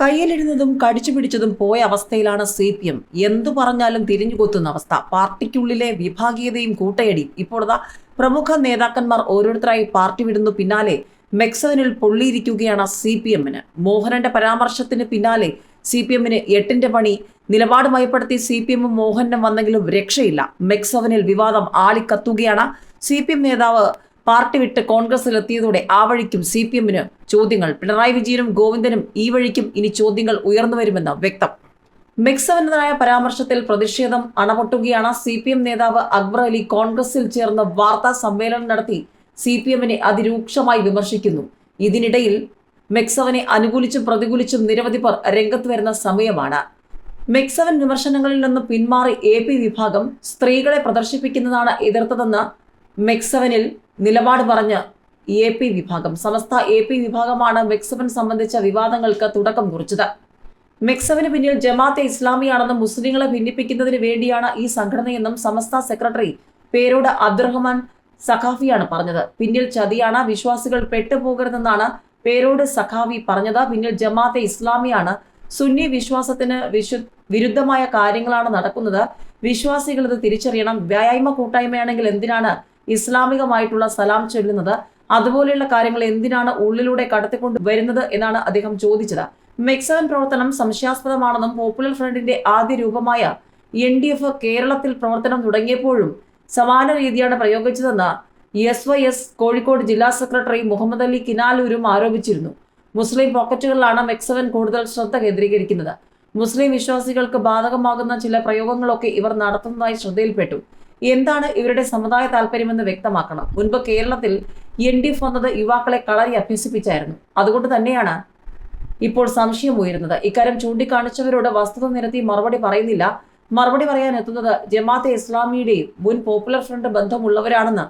കയ്യിലിരുന്നതും കടിച്ചു പിടിച്ചതും പോയ അവസ്ഥയിലാണ് സി പി എം. എന്തു പറഞ്ഞാലും തിരിഞ്ഞുകൊത്തുന്ന അവസ്ഥ. പാർട്ടിക്കുള്ളിലെ വിഭാഗീയതയും കൂട്ടയടിയും ഇപ്പോഴത്തെ പ്രമുഖ നേതാക്കന്മാർ ഓരോരുത്തരായി പാർട്ടി വിടുന്നു. പിന്നാലെ മെക്സവനിൽ പൊള്ളിയിരിക്കുകയാണ് സി പി എമ്മിന്. മോഹനന്റെ പരാമർശത്തിന് പിന്നാലെ സി പി എമ്മിന് എട്ടിന്റെ പണി. നിലപാട് മയപ്പെടുത്തി സി പി എമ്മും മോഹനും വന്നെങ്കിലും രക്ഷയില്ല. മെക്സവനിൽ വിവാദം ആളിക്കത്തുകയാണ് സി പി എം നേതാവ് പാർട്ടി വിട്ട് കോൺഗ്രസിൽ എത്തിയതോടെ ആ വഴിക്കും സി പി എമ്മിന് ചോദ്യങ്ങൾ. പിണറായി വിജയനും ഗോവിന്ദനും ഈ വഴിക്കും ഇനി ചോദ്യങ്ങൾ ഉയർന്നു വരുമെന്ന് വ്യക്തം. മിക്സവനെതിരായ പരാമർശത്തിൽ പ്രതിഷേധം അണപൊട്ടുകയാണ് സി പി എം നേതാവ് അക്ബർ അലി കോൺഗ്രസിൽ ചേർന്ന് വാർത്താ സമ്മേളനം നടത്തി സി പി എമ്മിനെ അതിരൂക്ഷമായി വിമർശിക്കുന്നു. ഇതിനിടയിൽ മെക്സവനെ അനുകൂലിച്ചും പ്രതികൂലിച്ചും നിരവധി പേർ രംഗത്ത് വരുന്ന സമയമാണ്. മെക്സവൻ വിമർശനങ്ങളിൽ നിന്ന് പിന്മാറി എ പി വിഭാഗം സ്ത്രീകളെ പ്രദർശിപ്പിക്കുന്നതാണ് എതിർത്തതെന്ന് മെക്സവനിൽ നിലപാട് പറഞ്ഞ് എ പി വിഭാഗം സമസ്ത എ പി വിഭാഗമാണ് മെക്സവൻ സംബന്ധിച്ച വിവാദങ്ങൾക്ക് തുടക്കം കുറിച്ചത്. മെക്സവിന് പിന്നിൽ ജമാഅത്തെ ഇസ്ലാമിയാണെന്നും മുസ്ലിങ്ങളെ ഭിന്നിപ്പിക്കുന്നതിന് വേണ്ടിയാണ് ഈ സംഘടനയെന്നും സമസ്ത സെക്രട്ടറി പേരോട് അബ്ദുറഹ്മാൻ സഖാഫിയാണ് പറഞ്ഞത്. പിന്നിൽ ചതിയാണ് വിശ്വാസികൾ പെട്ടുപോകരുതെന്നാണ് പേരോട് സഖാഫി പറഞ്ഞത്. പിന്നിൽ ജമാഅത്തെ ഇസ്ലാമിയാണ് സുന്നി വിശ്വാസത്തിന് വിശു വിരുദ്ധമായ കാര്യങ്ങളാണ് നടക്കുന്നത്. വിശ്വാസികൾ ഇത് തിരിച്ചറിയണം. വ്യായാമ കൂട്ടായ്മയാണെങ്കിൽ എന്തിനാണ് ഇസ്ലാമികമായിട്ടുള്ള സലാം ചൊല്ലുന്നത്. അതുപോലെയുള്ള കാര്യങ്ങൾ എന്തിനാണ് ഉള്ളിലൂടെ കടത്തിക്കൊണ്ട് വരുന്നത് എന്നാണ് അദ്ദേഹം ചോദിച്ചത്. മെക്സവൻ പ്രവർത്തനം സംശയാസ്പദമാണെന്നും പോപ്പുലർ ഫ്രണ്ടിന്റെ ആദ്യ രൂപമായ എൻ ഡി എഫ് കേരളത്തിൽ പ്രവർത്തനം തുടങ്ങിയപ്പോഴും സമാന രീതിയാണ് പ്രയോഗിച്ചതെന്ന് എസ് വൈ എസ് കോഴിക്കോട് ജില്ലാ സെക്രട്ടറി മുഹമ്മദ് അലി കിനാലൂരും ആരോപിച്ചിരുന്നു. മുസ്ലിം പോക്കറ്റുകളിലാണ് മെക്സവൻ കൂടുതൽ ശ്രദ്ധ കേന്ദ്രീകരിക്കുന്നത്. മുസ്ലിം വിശ്വാസികൾക്ക് ബാധകമാകുന്ന ചില പ്രയോഗങ്ങളൊക്കെ ഇവർ നടത്തുന്നതായി ശ്രദ്ധയിൽപ്പെട്ടു. എന്താണ് ഇവരുടെ സമുദായ താല്പര്യമെന്ന് വ്യക്തമാക്കണം. മുൻപ് കേരളത്തിൽ എൻ ഡി എഫ് വന്നത് യുവാക്കളെ കളരി അഭ്യസിപ്പിച്ചായിരുന്നു. അതുകൊണ്ട് തന്നെയാണ് ഇപ്പോൾ സംശയം ഉയരുന്നത്. ഇക്കാര്യം ചൂണ്ടിക്കാണിച്ചവരോട് വസ്തുത നിരത്തി മറുപടി പറയുന്നില്ല. മറുപടി പറയാൻ എത്തുന്നത് ജമാഅത്തെ ഇസ്ലാമിയുടെയും മുൻ പോപ്പുലർ ഫ്രണ്ട് ബന്ധമുള്ളവരാണെന്ന്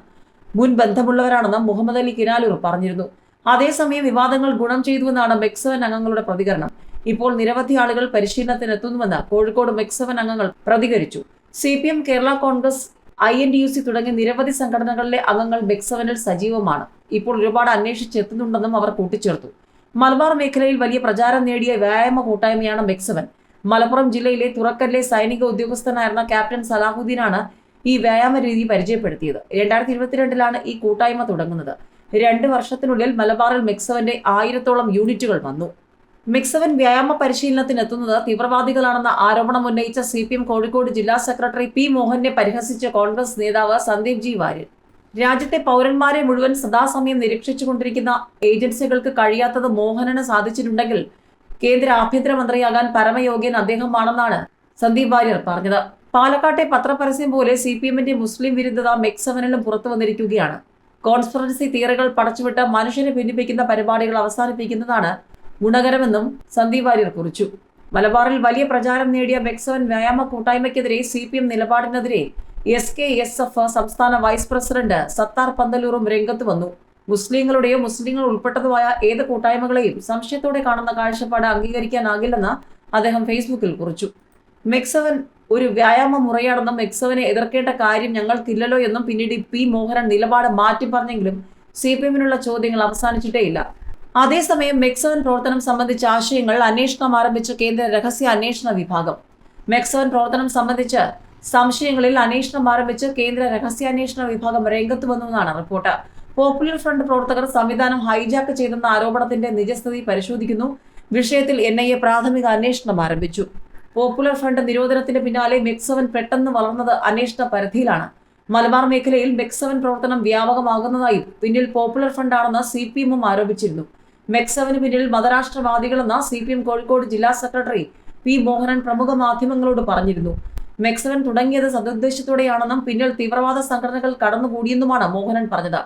മുൻ ബന്ധമുള്ളവരാണെന്ന് മുഹമ്മദ് അലി കിനാലൂർ പറഞ്ഞിരുന്നു. അതേസമയം വിവാദങ്ങൾ ഗുണം ചെയ്തുവെന്നാണ് മെക്സവൻ അംഗങ്ങളുടെ പ്രതികരണം. ഇപ്പോൾ നിരവധി ആളുകൾ പരിശീലനത്തിന് എത്തുന്നുവെന്ന് കോഴിക്കോട് മെക്സവൻ അംഗങ്ങൾ പ്രതികരിച്ചു. C Kerala Congress I N D U C തുടങ്ങിയ നിരവധി സംഘടനകളിലെ അംഗങ്ങൾ ബെക്സവനിൽ സജീവമാണ്. ഇപ്പോൾ ഒരുപാട് അന്വേഷിച്ചെത്തുന്നുണ്ടെന്നും അവർ കൂട്ടിച്ചേർത്തു. മലബാർ മേഖലയിൽ വലിയ പ്രചാരം നേടിയ വ്യായാമ കൂട്ടായ്മയാണ് ബെക്സവൻ. മലപ്പുറം ജില്ലയിലെ തുറക്കലിലെ സൈനിക ഉദ്യോഗസ്ഥനായിരുന്ന ക്യാപ്റ്റൻ സലാഹുദ്ദീനാണ് ഈ വ്യായാമ രീതി പരിചയപ്പെടുത്തിയത്. രണ്ടായിരത്തി ഇരുപത്തിരണ്ടിലാണ് ഈ കൂട്ടായ്മ തുടങ്ങുന്നത്. രണ്ട് വർഷത്തിനുള്ളിൽ മലബാറിൽ മെക്സവന്റെ ആയിരത്തോളം യൂണിറ്റുകൾ വന്നു. മിക്സവൻ വ്യായാമ പരിശീലനത്തിന് എത്തുന്നത് തീവ്രവാദികളാണെന്ന ആരോപണം ഉന്നയിച്ച സി പി എം കോഴിക്കോട് ജില്ലാ സെക്രട്ടറി പി മോഹനെ പരിഹസിച്ച കോൺഗ്രസ് നേതാവ് സന്ദീപ് ജി വാര്യർ. രാജ്യത്തെ പൗരന്മാരെ മുഴുവൻ സദാസമയം നിരീക്ഷിച്ചുകൊണ്ടിരിക്കുന്ന ഏജൻസികൾക്ക് കഴിയാത്തത് മോഹനന് സാധിച്ചിട്ടുണ്ടെങ്കിൽ കേന്ദ്ര ആഭ്യന്തരമന്ത്രിയാകാൻ പരമയോഗ്യൻ അദ്ദേഹമാണെന്നാണ് സന്ദീപ് വാര്യർ പറഞ്ഞത്. പാലക്കാട്ടെ പത്രപരസ്യം പോലെ സി പി എമ്മിന്റെ മുസ്ലിം വിരുദ്ധത മെക്സവനിലും പുറത്തു വന്നിരിക്കുകയാണ്. കോൺസ്പിറൻസി തിയറികൾ പടച്ചുവിട്ട് മനുഷ്യനെ ഭിന്നിപ്പിക്കുന്ന പരിപാടികൾ അവസാനിപ്പിക്കുന്നതാണ് ഗുണകരമെന്നും സന്ദീപ് വാര്യർ കുറിച്ചു. മലബാറിൽ വലിയ പ്രചാരം നേടിയ മെക്സവൻ വ്യായാമ കൂട്ടായ്മയ്ക്കെതിരെ സി പി എം നിലപാടിനെതിരെ എസ് കെ എസ് എഫ് സംസ്ഥാന വൈസ് പ്രസിഡന്റ് സത്താർ പന്തലൂറും രംഗത്ത് വന്നു. മുസ്ലിങ്ങളുടെയോ മുസ്ലിങ്ങൾ ഉൾപ്പെട്ടതുമായ ഏത് കൂട്ടായ്മകളെയും സംശയത്തോടെ കാണുന്ന കാഴ്ചപ്പാട് അംഗീകരിക്കാനാകില്ലെന്ന് അദ്ദേഹം ഫേസ്ബുക്കിൽ കുറിച്ചു. മെക്സവൻ ഒരു വ്യായാമ മുറയാണെന്നും മെക്സവനെ എതിർക്കേണ്ട കാര്യം ഞങ്ങൾക്കില്ലല്ലോ എന്നും പിന്നീട് പി മോഹനൻ നിലപാട് മാറ്റി പറഞ്ഞെങ്കിലും സി പി എമ്മിനുള്ള ചോദ്യങ്ങൾ അവസാനിച്ചിട്ടേയില്ല. അതേസമയം മെക്സവൻ പ്രവർത്തനം സംബന്ധിച്ച ആശയങ്ങൾ അന്വേഷണം ആരംഭിച്ച കേന്ദ്ര രഹസ്യ അന്വേഷണ വിഭാഗം. മെക്സവൻ പ്രവർത്തനം സംബന്ധിച്ച് സംശയങ്ങളിൽ അന്വേഷണം ആരംഭിച്ച് കേന്ദ്ര രഹസ്യാന്വേഷണ വിഭാഗം രംഗത്ത് വന്നുവെന്നാണ് റിപ്പോർട്ട്. പോപ്പുലർ ഫ്രണ്ട് പ്രവർത്തകർ സംവിധാനം ഹൈജാക്ക് ചെയ്തെന്ന ആരോപണത്തിന്റെ നിജസ്ഥിതി പരിശോധിക്കുന്നു. വിഷയത്തിൽ എൻ ഐ എ പ്രാഥമിക അന്വേഷണം ആരംഭിച്ചു. പോപ്പുലർ ഫ്രണ്ട് നിരോധനത്തിന് പിന്നാലെ മെക്സവൻ പെട്ടെന്ന് വളർന്നത് അന്വേഷണ പരിധിയിലാണ്. മലബാർ മേഖലയിൽ മെക്സവൻ പ്രവർത്തനം വ്യാപകമാകുന്നതായും പിന്നിൽ പോപ്പുലർ ഫ്രണ്ടാണെന്ന് സി പി എമ്മും ആരോപിച്ചിരുന്നു. മെക്സവന് പിന്നിൽ മതരാഷ്ട്രവാദികളെന്ന സി പി എം കോഴിക്കോട് ജില്ലാ സെക്രട്ടറി പി മോഹനൻ പ്രമുഖ മാധ്യമങ്ങളോട് പറഞ്ഞിരുന്നു. മെക്സവൻ തുടങ്ങിയത് സതുദ്ദേശത്തോടെയാണെന്നും പിന്നിൽ തീവ്രവാദ സംഘടനകൾ കടന്നുകൂടിയെന്നുമാണ് മോഹനൻ പറഞ്ഞത്.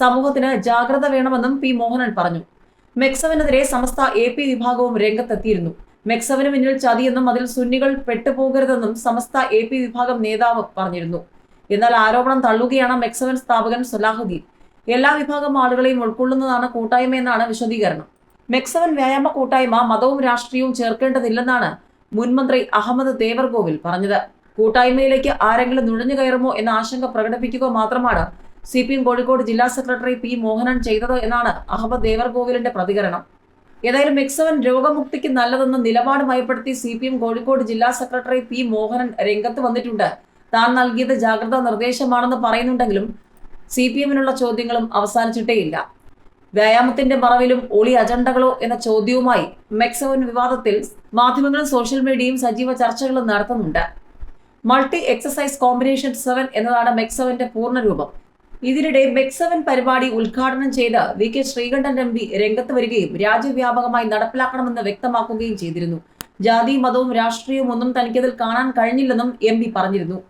സമൂഹത്തിന് ജാഗ്രത വേണമെന്നും പി മോഹനൻ പറഞ്ഞു. മെക്സവനെതിരെ സമസ്ത എ പി വിഭാഗവും രംഗത്തെത്തിയിരുന്നു. മെക്സവന് പിന്നിൽ ചതിയെന്നും അതിൽ സുന്നികൾ പെട്ടുപോകരുതെന്നും സമസ്ത എ പി വിഭാഗം നേതാവ് പറഞ്ഞിരുന്നു. എന്നാൽ ആരോപണം തള്ളുകയാണ് മെക്സവൻ സ്ഥാപകൻ സലാഹുദ്ദീൻ. എല്ലാ വിഭാഗം ആളുകളെയും ഉൾക്കൊള്ളുന്നതാണ് കൂട്ടായ്മയെന്നാണ് വിശദീകരണം. മെക്സവൻ വ്യായാമ കൂട്ടായ്മ മതവും രാഷ്ട്രീയവും ചേർക്കേണ്ടതില്ലെന്നാണ് മുൻമന്ത്രി അഹമ്മദ് ദേവർഗോവിൽ പറഞ്ഞത്. കൂട്ടായ്മയിലേക്ക് ആരെങ്കിലും നുഴഞ്ഞു കയറുമോ എന്ന ആശങ്ക പ്രകടിപ്പിക്കുക മാത്രമാണ് സി പി എം കോഴിക്കോട് ജില്ലാ സെക്രട്ടറി പി മോഹനൻ ചെയ്തത് എന്നാണ് അഹമ്മദ് ദേവർഗോവിലിന്റെ പ്രതികരണം. ഏതായാലും മെക്സവൻ രോഗമുക്തിക്ക് നല്ലതെന്ന നിലപാട് മയപ്പെടുത്തി സി പി എം കോഴിക്കോട് ജില്ലാ സെക്രട്ടറി പി മോഹനൻ രംഗത്ത് വന്നിട്ടുണ്ട്. താൻ നൽകിയത് ജാഗ്രതാ നിർദ്ദേശമാണെന്ന് പറയുന്നുണ്ടെങ്കിലും സി പി എമ്മിനുള്ള ചോദ്യങ്ങളും അവസാനിച്ചിട്ടേയില്ല വ്യായാമത്തിന്റെ മറവിലും ഒളി അജണ്ടകളോ എന്ന ചോദ്യവുമായി മെക്സവൻ വിവാദത്തിൽ മാധ്യമങ്ങളും സോഷ്യൽ മീഡിയയും സജീവ ചർച്ചകളും നടത്തുന്നുണ്ട്. മൾട്ടി എക്സസൈസ് കോമ്പിനേഷൻ സെവൻ എന്നതാണ് മെക്സവന്റെ പൂർണരൂപം. ഇതിനിടെ മെക്സവൻ പരിപാടി ഉദ്ഘാടനം ചെയ്ത് V K Sreekandan M P രംഗത്ത് വരികയും രാജ്യവ്യാപകമായി നടപ്പിലാക്കണമെന്ന് വ്യക്തമാക്കുകയും ചെയ്തിരുന്നു. ജാതി മതവും രാഷ്ട്രീയവും ഒന്നും തനിക്കതിൽ കാണാൻ കഴിഞ്ഞില്ലെന്നും എം പി പറഞ്ഞിരുന്നു.